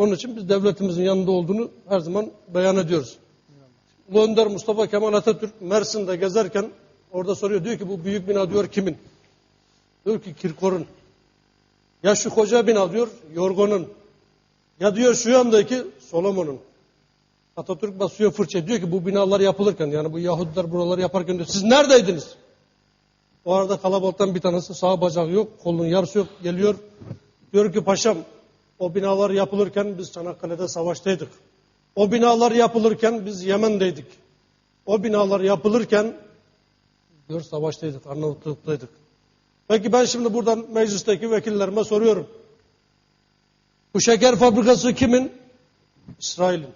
Onun için biz devletimizin yanında olduğunu her zaman beyan ediyoruz. Ulu Önder Mustafa Kemal Atatürk Mersin'de gezerken orada soruyor. Diyor ki bu büyük bina diyor kimin? Diyor ki Kirkor'un. Ya şu koca bina diyor Yorgon'un. Ya diyor şu yandaki Solomon'un. Atatürk basıyor fırça. Diyor ki bu binalar yapılırken yani bu Yahudiler buraları yaparken diyor siz neredeydiniz? O arada kalabalıktan bir tanesi sağ bacağı yok, kolunun yarısı yok geliyor. Diyor ki paşam o binalar yapılırken biz Çanakkale'de savaştaydık. O binalar yapılırken biz Yemen'deydik. O binalar yapılırken diyor savaştaydık, Arnavutluk'taydık. Peki ben şimdi buradan meclisteki vekillerime soruyorum. Bu şeker fabrikası kimin? İsrail'in.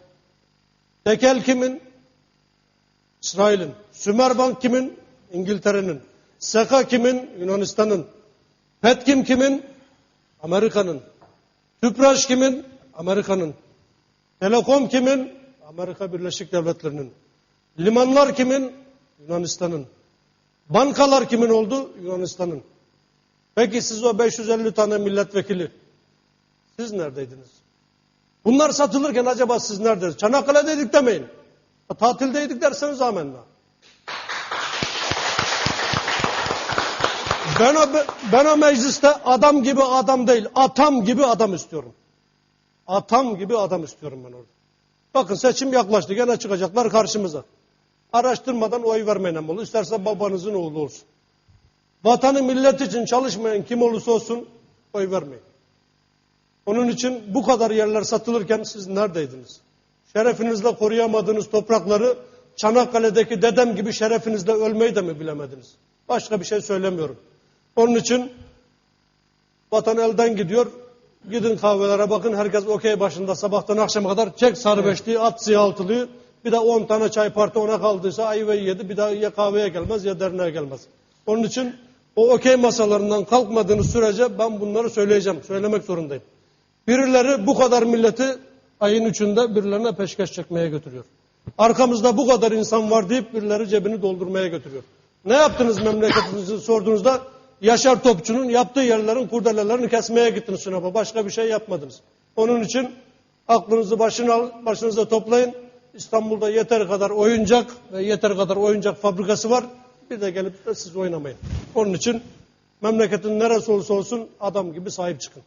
Tekel kimin? İsrail'in. Sümerbank kimin? İngiltere'nin. Seka kimin? Yunanistan'ın. Petkim kimin? Amerika'nın. Tüpraş kimin? Amerika'nın. Telekom kimin? Amerika Birleşik Devletleri'nin. Limanlar kimin? Yunanistan'ın. Bankalar kimin oldu? Yunanistan'ın. Peki siz o 550 tane milletvekili siz neredeydiniz? Bunlar satılırken acaba siz neredeydiniz? Çanakkale'deydik demeyin. Tatildeydik derseniz amenna. Ben o, ben o mecliste adam gibi adam değil, atam gibi adam istiyorum. Atam gibi adam istiyorum ben orada. Bakın seçim yaklaştı, gene çıkacaklar karşımıza. Araştırmadan oy vermeyin ama isterse babanızın oğlu olsun. Vatanı millet için çalışmayan kim olursa olsun oy vermeyin. Onun için bu kadar yerler satılırken siz neredeydiniz? Şerefinizle koruyamadığınız toprakları Çanakkale'deki dedem gibi şerefinizle ölmeyi de mi bilemediniz? Başka bir şey söylemiyorum. Onun için vatan elden gidiyor. Gidin kahvelere bakın herkes okey başında sabahtan akşama kadar çek sarı evet. beşliği at siyah altılıyı bir de 10 tane çay parti ona kaldıysa ayvayı yedi bir daha ya kahveye gelmez ya derneğe gelmez. Onun için o okey masalarından kalkmadığınız sürece ben bunları söyleyeceğim. Söylemek zorundayım. Birileri bu kadar milleti ayın üçünde birilerine peşkeş çekmeye götürüyor. Arkamızda bu kadar insan var deyip birileri cebini doldurmaya götürüyor. Ne yaptınız memleketinizi sorduğunuzda Yaşar Topçu'nun yaptığı yerlerin kurdelelerini kesmeye gittiniz Sinop'a. Başka bir şey yapmadınız. Onun için aklınızı başına, başınıza toplayın. İstanbul'da yeter kadar oyuncak ve yeter kadar oyuncak fabrikası var. Bir de gelip de siz oynamayın. Onun için memleketin neresi olursa olsun adam gibi sahip çıkın.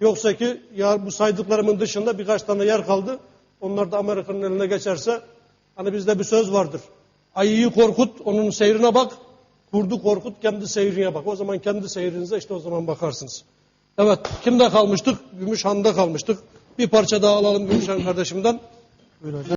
Yoksa ki ya bu saydıklarımın dışında birkaç tane yer kaldı. Onlar da Amerika'nın eline geçerse hani bizde bir söz vardır. Ayıyı korkut, onun seyrine bak. Kurdu korkut, kendi seyrine bak. O zaman kendi seyrinize işte o zaman bakarsınız. Evet, kimde kalmıştık? Gümüşhan'da kalmıştık. Bir parça daha alalım Gümüşhan kardeşimden. Buyurun.